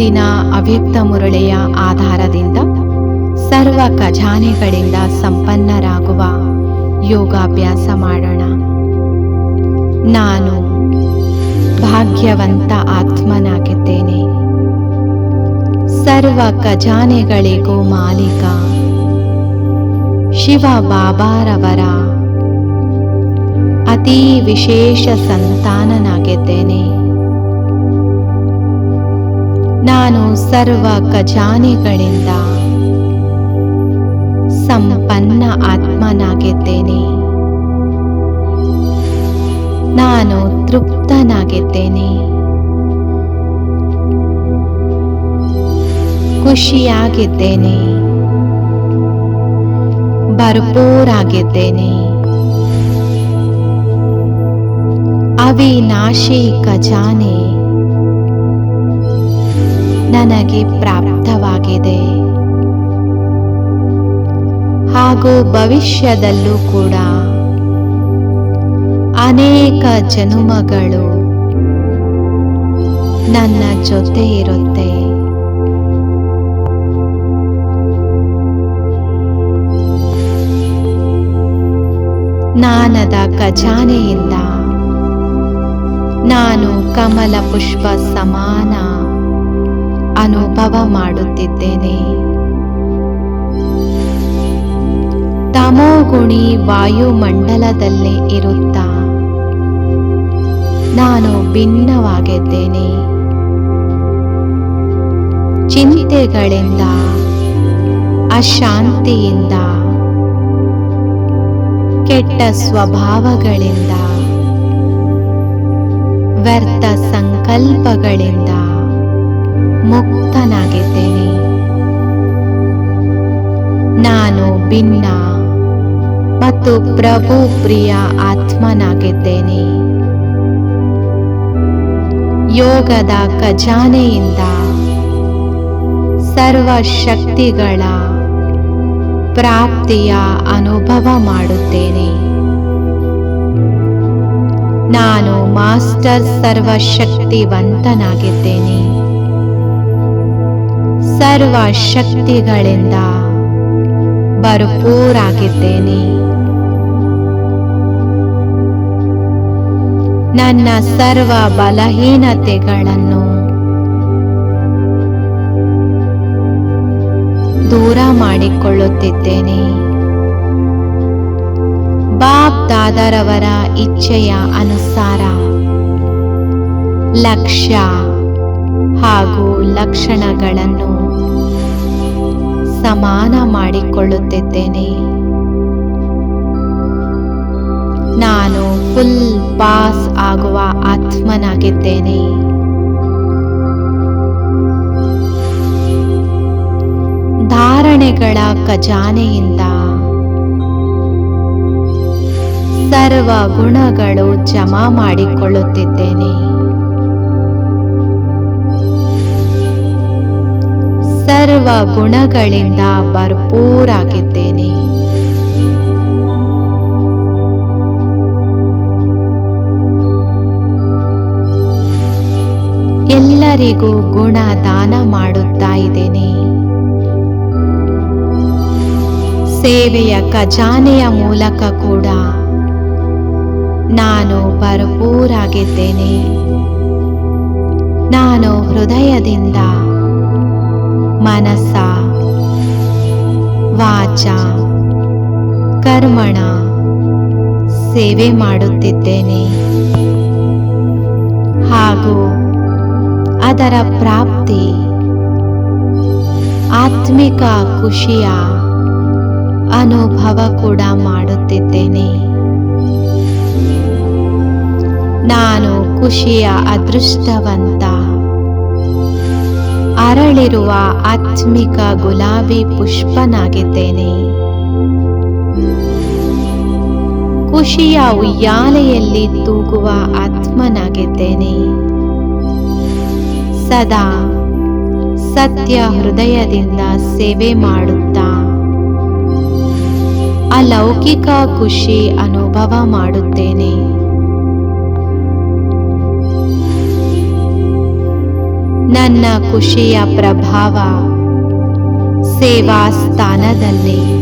ಇಂದಿನ ಅವ್ಯಕ್ತ ಮುರಳಿಯ ಆಧಾರದಿಂದ ಸರ್ವ ಖಜಾನೆಗಳಿಂದ ಸಂಪನ್ನರಾಗುವ ಯೋಗಾಭ್ಯಾಸ ಮಾಡೋಣ. ನಾನು ಭಾಗ್ಯವಂತ ಆತ್ಮನಾಗಿದ್ದೇನೆ. ಸರ್ವ ಖಜಾನೆಗಳಿಗೂ ಮಾಲೀಕ ಶಿವ ಬಾಬಾರವರ ಅತೀ ವಿಶೇಷ ಸಂತಾನನಾಗಿದ್ದೇನೆ. ನಾನು ಸರ್ವ ಖಜಾನೆಗಳಿಂದ ಸಂಪನ್ನ ಆತ್ಮನಾಗಿದ್ದೇನೆ. ನಾನು ತೃಪ್ತನಾಗಿದ್ದೇನೆ. ಖುಷಿಯಾಗಿದ್ದೇನೆ. ಭರ್ಪೂರಾಗಿದ್ದೇನೆ. ಅವಿನಾಶಿ ಖಜಾನೆ ನನಗೆ ಪ್ರಾಪ್ತವಾಗಿದೆ. ಹಾಗೂ ಭವಿಷ್ಯದಲ್ಲೂ ಕೂಡ ಅನೇಕ ಜನುಮಗಳು ನನ್ನ ಜೊತೆ ಇರುತ್ತೆ. ನಾನದ ಖಜಾನೆಯಿಂದ ನಾನು ಕಮಲ ಪುಷ್ಪ ಸಮಾನ ಅನುಭವ ಮಾಡುತ್ತಿದ್ದೇನೆ. ತಮೋಗುಣಿ ವಾಯುಮಂಡಲದಲ್ಲೇ ಇರುತ್ತಾ? ನಾನು ಭಿನ್ನವಾಗಿದ್ದೇನೆ. ಚಿಂತೆಗಳಿಂದ ಅಶಾಂತಿಯಿಂದ ಕೆಟ್ಟ ಸ್ವಭಾವಗಳಿಂದ ವ್ಯರ್ಥ ಸಂಕಲ್ಪಗಳಿಂದ ಮುಕ್ತನಾಗಿದ್ದೇನೆ. ನಾನು ಭಿನ್ನ ಮತ್ತು ಪ್ರಭು ಪ್ರಿಯ ಆತ್ಮನಾಗಿದ್ದೇನೆ. ಯೋಗದ ಖಜಾನೆಯಿಂದ ಸರ್ವ ಶಕ್ತಿಗಳ ಪ್ರಾಪ್ತಿಯ ಅನುಭವ ಮಾಡುತ್ತೇನೆ. ನಾನು ಮಾಸ್ಟರ್ ಸರ್ವಶಕ್ತಿವಂತನಾಗಿದ್ದೇನೆ. ಸರ್ವ ಶಕ್ತಿಗಳಿಂದ ಭರ್ಪೂರಾಗಿದ್ದೇನೆ. ನನ್ನ ಸರ್ವ ಬಲಹೀನತೆಗಳನ್ನು ದೂರ ಮಾಡಿಕೊಳ್ಳುತ್ತಿದ್ದೇನೆ. ಬಾಬ್ ದಾದರವರ ಇಚ್ಛೆಯ ಅನುಸಾರ ಲಕ್ಷ್ಯ ಹಾಗೂ ಲಕ್ಷಣಗಳನ್ನು ಸಮಾನ ಮಾಡಿಕೊಳ್ಳುತ್ತಿದ್ದೇನೆ. ನಾನು ಫುಲ್ ಪಾಸ್ ಆಗುವ ಆತ್ಮನಾಗಿದ್ದೇನೆ. ಧಾರಣೆಗಳ ಖಜಾನೆಯಿಂದ ಸರ್ವ ಗುಣಗಳು ಜಮಾ ಮಾಡಿಕೊಳ್ಳುತ್ತಿದ್ದೇನೆ. ಗುಣಗಳಿಂದ ಭರ್ಪೂರಾಗಿದ್ದೇನೆ. ಎಲ್ಲರಿಗೂ ಗುಣ ದಾನ ಮಾಡುತ್ತಾ ಇದ್ದೇನೆ. ಸೇವೆಯ ಖಜಾನೆಯ ಮೂಲಕ ಕೂಡ ನಾನು ಭರ್ಪೂರಾಗಿದ್ದೇನೆ. ನಾನು ಹೃದಯದಿಂದ ಮನಸ್ಸ, ವಾಚ, ಕರ್ಮಣ ಸೇವೆ ಮಾಡುತ್ತಿದ್ದೇನೆ. ಹಾಗೂ ಅದರ ಪ್ರಾಪ್ತಿ ಆತ್ಮಿಕ ಖುಷಿಯ ಅನುಭವ ಕೂಡ ಮಾಡುತ್ತಿದ್ದೇನೆ. ನಾನು ಖುಷಿಯ ಅದೃಷ್ಟವಂತ ಅರಳಿರುವ ಆತ್ಮಿಕ ಗುಲಾಬಿ ಪುಷ್ಪನಾಗಿದ್ದೇನೆ. ಖುಷಿಯ ಉಯ್ಯಾಲೆಯಲ್ಲಿ ತೂಗುವ ಆತ್ಮನಾಗಿದ್ದೇನೆ. ಸದಾ ಸತ್ಯ ಹೃದಯದಿಂದ ಸೇವೆ ಮಾಡುತ್ತಾ, ಅಲೌಕಿಕ ಖುಷಿ ಅನುಭವ ಮಾಡುತ್ತೇನೆ. ನನ್ನ ಖುಷಿಯ ಪ್ರಭಾವ ಸೇವಾ ಸ್ಥಾನದಲ್ಲಿ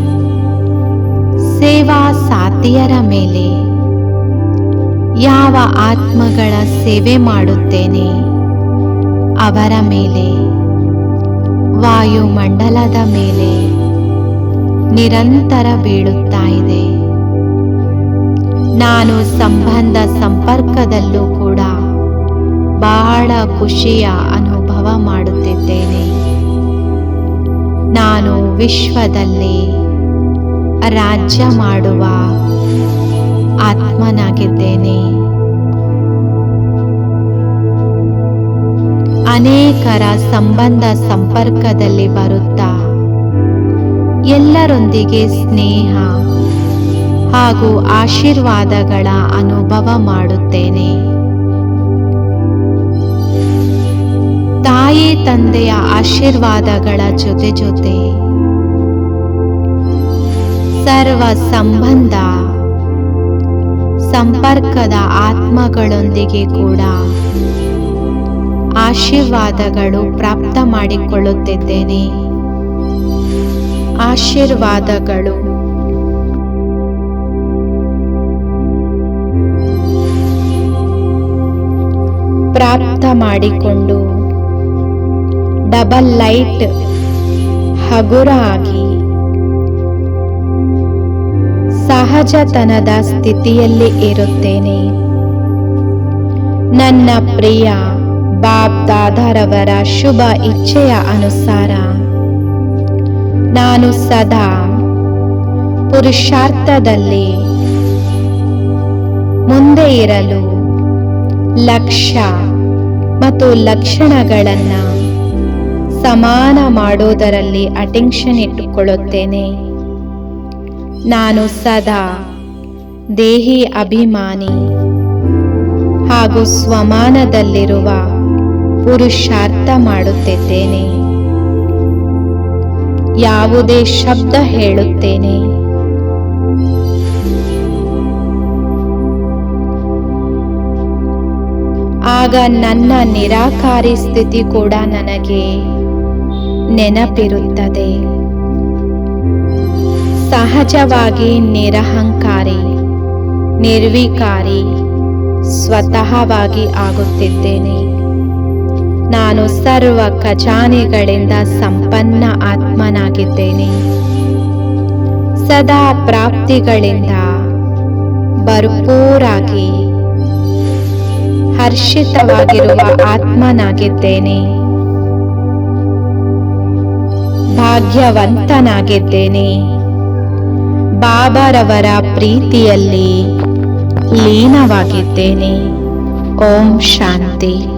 ಸೇವಾ ಸಾತಿಯರ ಮೇಲೆ ಯಾವ ಆತ್ಮಗಳ ಸೇವೆ ಮಾಡುತ್ತೇನೆ? ಅವರ ಮೇಲೆ, ವಾಯುಮಂಡಲದ ಮೇಲೆ ನಿರಂತರ ಬೀಳುತ್ತಾ ಇದೆ. ನಾನು ಸಂಬಂಧ ಸಂಪರ್ಕದಲ್ಲೂ ಕೂಡ ಬಹಳ ಖುಷಿಯ ಮಾಡುತ್ತಿದ್ದೇನೆ. ನಾನು ವಿಶ್ವದಲ್ಲಿ ರಾಜ್ಯ ಮಾಡುವ ಆತ್ಮನಾಗಿದ್ದೇನೆ. ಅನೇಕರ ಸಂಬಂಧ ಸಂಪರ್ಕದಲ್ಲಿ ಬರುತ್ತಾ ಎಲ್ಲರೊಂದಿಗೆ ಸ್ನೇಹ ಹಾಗೂ ಆಶೀರ್ವಾದಗಳ ಅನುಭವ ಮಾಡುತ್ತೇನೆ. ತಾಯಿ ತಂದೆಯ ಆಶೀರ್ವಾದಗಳ ಜೊತೆ ಜೊತೆ. ಸರ್ವ ಸಂಬಂಧ, ಸಂಪರ್ಕದ ಆತ್ಮಗಳೊಂದಿಗೆ ಕೂಡ ಆಶೀರ್ವಾದಗಳು ಪ್ರಾಪ್ತ ಮಾಡಿಕೊಳ್ಳುತ್ತಿದ್ದೇನೆ. ಆಶೀರ್ವಾದಗಳು. ಪ್ರಾಪ್ತ ಮಾಡಿಕೊಂಡು ಡಬಲ್ ಲೈಟ್ ಹಗುರ ಆಗಿ ಸಹಜತನದ ಸ್ಥಿತಿಯಲ್ಲಿ ಇರುತ್ತೇನೆ. ನನ್ನ ಪ್ರಿಯ ಬಾಬ್ ದಾದಾರವರ ಶುಭ ಇಚ್ಛೆಯ ಅನುಸಾರ ನಾನು ಸದಾ ಪುರುಷಾರ್ಥದಲ್ಲಿ ಮುಂದೆ ಇರಲು ಲಕ್ಷ್ಯ ಮತ್ತು ಲಕ್ಷಣಗಳನ್ನ ಸಮಾನ ಮಾಡೋದರಲ್ಲಿ ಅಟೆನ್ಷನ್ ಇಟ್ಟುಕೊಳ್ಳುತ್ತೇನೆ. ನಾನು ಸದಾ ದೇಹಿ ಅಭಿಮಾನಿ ಹಾಗೂ ಸ್ವಮಾನದಲ್ಲಿರುವ ಪುರುಷಾರ್ಥ ಮಾಡುತ್ತಿದ್ದೇನೆ. ಯಾವುದೇ ಶಬ್ದ ಹೇಳುತ್ತೇನೆ. ಆಗ ನನ್ನ ನಿರಾಕಾರಿ ಸ್ಥಿತಿ ಕೂಡ ನನಗೆ ನೆನಪಿರುತ್ತದೆ. ಸಹಜವಾಗಿ ನಿರಹಂಕಾರಿ, ನಿರ್ವಿಕಾರಿ ಸ್ವತಃವಾಗಿ ಆಗುತ್ತಿದ್ದೇನೆ. ನಾನು ಸರ್ವ ಖಜಾನೆಗಳಿಂದ ಸಂಪನ್ನ ಆತ್ಮನಾಗಿದ್ದೇನೆ. ಸದಾ ಪ್ರಾಪ್ತಿಗಳಿಂದ ಭರ್ಪೂರಾಗಿ ಹರ್ಷಿತವಾಗಿರುವ ಆತ್ಮನಾಗಿದ್ದೇನೆ. ಭಾಗ್ಯವಂತನಾಗಿದ್ದೇನೆ. ಬಾಬಾರವರ ಪ್ರೀತಿಯಲ್ಲಿ ಲೀನವಾಗಿದ್ದೇನೆ. ಓಂ ಶಾಂತಿ.